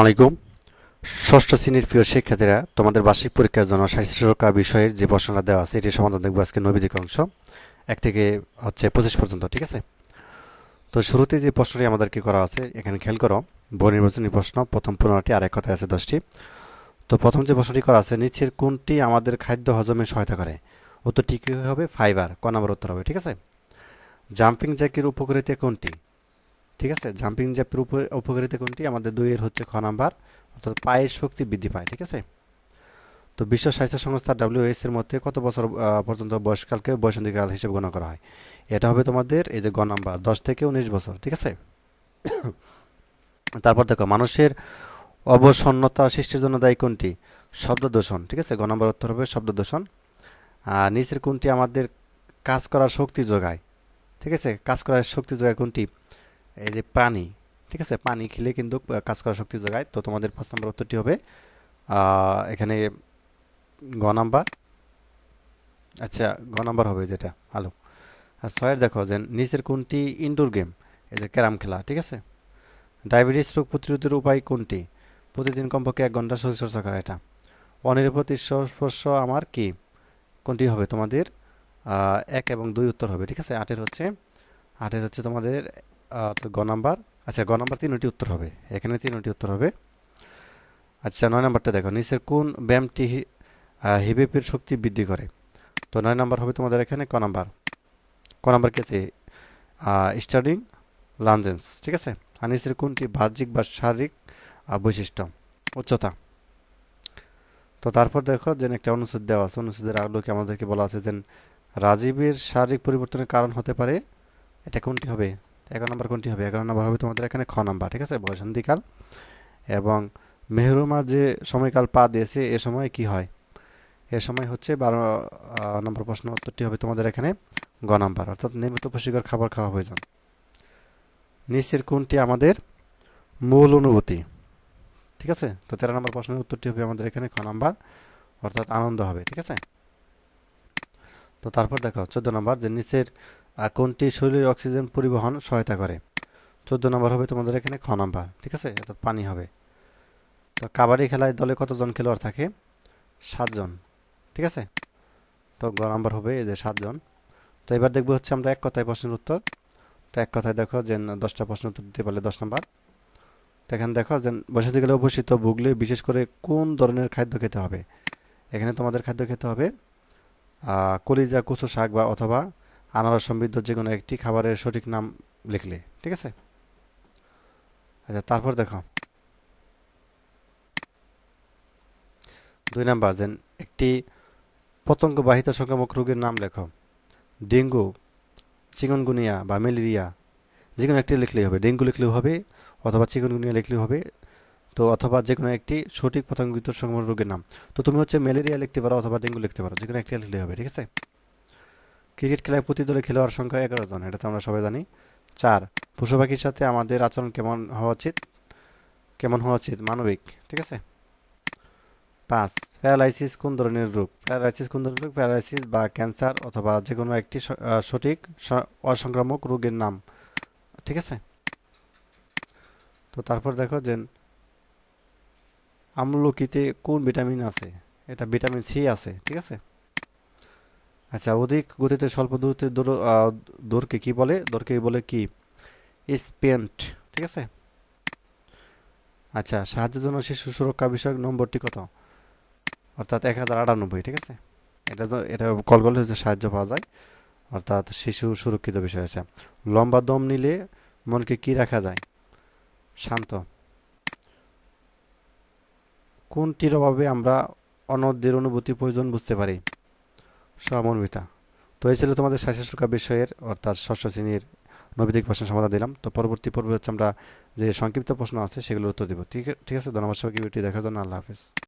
আলাইকুম। ষষ্ঠ শ্রেণির প্রিয় শিক্ষার্থীরা, তোমাদের বার্ষিক পরীক্ষার জন্য স্বাস্থ্য সুরক্ষা বিষয়ের যে প্রশ্নটা দেওয়া আছে এটি সমাধান দেখব আজকে নৈবেদিক অংশ। এক থেকে হচ্ছে পঁচিশ পর্যন্ত, ঠিক আছে? তো শুরুতে যে প্রশ্নটি আমাদেরকে করা আছে, এখানে খেয়াল করো বহু নির্বাচনী প্রশ্ন, প্রথম পনেরোটি আর এক কথায় আছে দশটি। তো প্রথম যে প্রশ্নটি করা আছে, নিচের কোনটি আমাদের খাদ্য হজমে সহায়তা করে? উত্তরটি কী হবে? ফাইবার, ক নম্বর উত্তর হবে, ঠিক আছে? জাম্পিং জ্যাকের উপকারিতা কোনটি? ঠিক আছে? জাম্পিং জ্যাপের উপ- উপকারিতা কোনটি? আমাদের দুইয়ের হচ্ছে খ নাম্বার, অর্থাৎ পায়ের শক্তি বৃদ্ধি পায়, ঠিক আছে? তো বিশ্ব স্বাস্থ্য সংস্থা ডাব্লিউএস এর মধ্যে কত বছর পর্যন্ত বয়সকালকে বয়সন্ধিকাল হিসেবে গণনা করা হয়? এটা হবে তোমাদের এই যে গ নাম্বার, দশ থেকে উনিশ বছর, ঠিক আছে? তারপর দেখো, মানুষের অবসন্নতা সৃষ্টির জন্য দায়ী কোনটি? শব্দ দূষণ ঠিক আছে? গ নাম্বার উত্তর হবে শব্দ দূষণ আর নিচের কোনটি আমাদের কাজ করার শক্তি যোগায়? ঠিক আছে? কাজ করার শক্তি যোগায় কোনটি? এই যে পানি, ঠিক আছে? পানি খেলে কিন্তু কাজ করার শক্তি যোগায়। তো তোমাদের পাঁচ নম্বর উত্তরটি হবে এখানে গ নাম্বার। আচ্ছা গ নাম্বার হবে যেটা। আলো আর ছয়ের দেখো যে নিচের কোনটি ইনডোর গেম এই যে ক্যারাম খেলা, ঠিক আছে? ডায়াবেটিস রোগ প্রতিরোধের উপায় কোনটি? প্রতিদিন কমপক্ষে এক ঘণ্টা শরীরচর্চা করা এটা। অনিরাপদ স্পর্শ আমার কি? কোনটি হবে তোমাদের? এক এবং দুই উত্তর হবে, ঠিক আছে? আটের হচ্ছে আটের হচ্ছে তোমাদের তো গ নাম্বার। আচ্ছা গ নাম্বার তিনটি উত্তর হবে। এখানে তিনটি উত্তর হবে। আচ্ছা নয় নাম্বারটা দেখো। নিচের কোন ব্যায়ামটি হিবেপের শক্তি বৃদ্ধি করে? তো নয় নাম্বার হবে তোমাদের এখানে ক নাম্বার। ক নাম্বার কি আছে? স্টার্টিং লাঞ্জেন্স ঠিক আছে? আর নিচের কোনটি বাহ্যিক বা শারীরিক বৈশিষ্ট্য? উচ্চতা। তো তারপর দেখো যে একটা অনুচ্ছেদ দেওয়া আছে। অনুচ্ছেদের আলোকে আমাদেরকে বলা আছে যে রাজীবের শারীরিক পরিবর্তনের কারণ হতে পারে। এটা কোনটি হবে? এগারো নম্বর কোনটি হবে? এগারো নম্বর হবে তোমাদের এখানে খ নাম্বার, ঠিক আছে? বসন্তীকাল। এবং মেহরুমা যে সময়কাল পা দিয়েছে, এ সময় কি হয়? এ সময় হচ্ছে বারো নম্বর প্রশ্ন উত্তরটি হবে তোমাদের এখানে গ নাম্বার। অর্থাৎ নিয়মিত পুষ্টিকর খাবার খাওয়া প্রয়োজন নিচের কোনটি আমাদের মূল অনুভূতি? ঠিক আছে? তো তেরো নম্বর প্রশ্নের উত্তরটি হবে আমাদের এখানে খ নাম্বার। অর্থাৎ আনন্দ হবে, ঠিক আছে? তো তারপর দেখো, চোদ্দ নম্বর যে নিচের আহ, কোনটি শরীরের অক্সিজেন পরিবহন সহায়তা করে? চোদ্দ নম্বর হবে তোমাদের এখানে খ নাম্বার ঠিক আছে? অর্থাৎ পানি হবে। তো কাবাডি খেলায় দলে কতজন খেলোয়াড় থাকে? সাতজন ঠিক আছে? তো গ নাম্বার হবে এই যে সাতজন। তো এবার দেখব হচ্ছে আমরা এক কথায় প্রশ্নের উত্তর। তো এক কথায় দেখো যে দশটা প্রশ্ন উত্তর দিতে পারলে দশ নম্বর। তো এখানে দেখো যে বসতি গেলে অবস্থিত ভুগলে বিশেষ করে কোন ধরনের খাদ্য খেতে হবে? এখানে তোমাদের খাদ্য খেতে হবে কলিজা কুচো শাক বা অথবা আনারস সমৃদ্ধ যে কোনো একটি খাবারের সঠিক নাম লিখলে, ঠিক আছে? আচ্ছা তারপর দেখো। দুই নাম্বার যে একটি পতঙ্গবাহিত সংক্রামক রোগের নাম লেখো। ডেঙ্গু, চিকনগুনিয়া বা ম্যালেরিয়া, যে কোনো একটি লিখলেই হবে। ডেঙ্গু লিখলেও হবে অথবা চিকনগুনিয়া লিখলেও হবে। তো অথবা যে কোনো একটি সঠিক পতঙ্গবিত সংক্রমক রোগের নাম। তো তুমি হচ্ছে ম্যালেরিয়া লিখতে পারো অথবা ডেঙ্গু লিখতে পারো। যে কোনো একটি লিখলেই হবে, ঠিক আছে? ক্রিকেট খেলায় প্রতি দলে খেলোয়াড় সংখ্যা এগারো জন, এটা তো আমরা সবাই জানি। চার, পশু পাখির সাথে আমাদের আচরণ কেমন হওয়া উচিত? কেমন হওয়া উচিত? মানবিক, ঠিক আছে? পাঁচ, প্যারালাইসিস কোন ধরনের রোগ? প্যারালাইসিস কোন ধরনের রোগ? প্যারালাইসিস বা ক্যান্সার অথবা যে কোনো একটি সঠিক অসংক্রামক রোগের নাম, ঠিক আছে? তো তারপর দেখো যে আমলকিতে কোন ভিটামিন আছে? এটা ভিটামিন সি আছে, ঠিক আছে? আচ্ছা অধিক গতিতে স্বল্প দূরত্বে দৌড়কে কি বলে? দৌড়কে বলে কি? স্পেন্ট, ঠিক আছে? আচ্ছা সাহায্যের জন্য শিশু সুরক্ষা বিষয়ক নম্বরটি কত? অর্থাৎ এক হাজার আটানব্বই, ঠিক আছে? এটা য- এটা কল করলে হচ্ছে সাহায্য পাওয়া যায়। অর্থাৎ শিশু সুরক্ষিত বিষয় আছে। লম্বা দম নিলে মনকে কি রাখা যায়? শান্ত। কোনটির অভাবে আমরা অন্যদের অনুভূতি প্রয়োজন বুঝতে পারি? সমন্বিতা। তো এই ছিল তোমাদের স্বাস্থ্য সুরক্ষা বিষয়ের, অর্থাৎ ষষ্ঠ শ্রেণির নৈবিদিক প্রশ্নের সমাধান দিলাম। তো পরবর্তী পর্বে হচ্ছে আমরা যে সংক্ষিপ্ত প্রশ্ন আছে সেগুলোর উত্তর দেবো। ঠিক ঠিক আছে? ধন্যবাদ সবাইকে ভিডিওটি দেখার জন্য। আল্লাহ হাফেজ।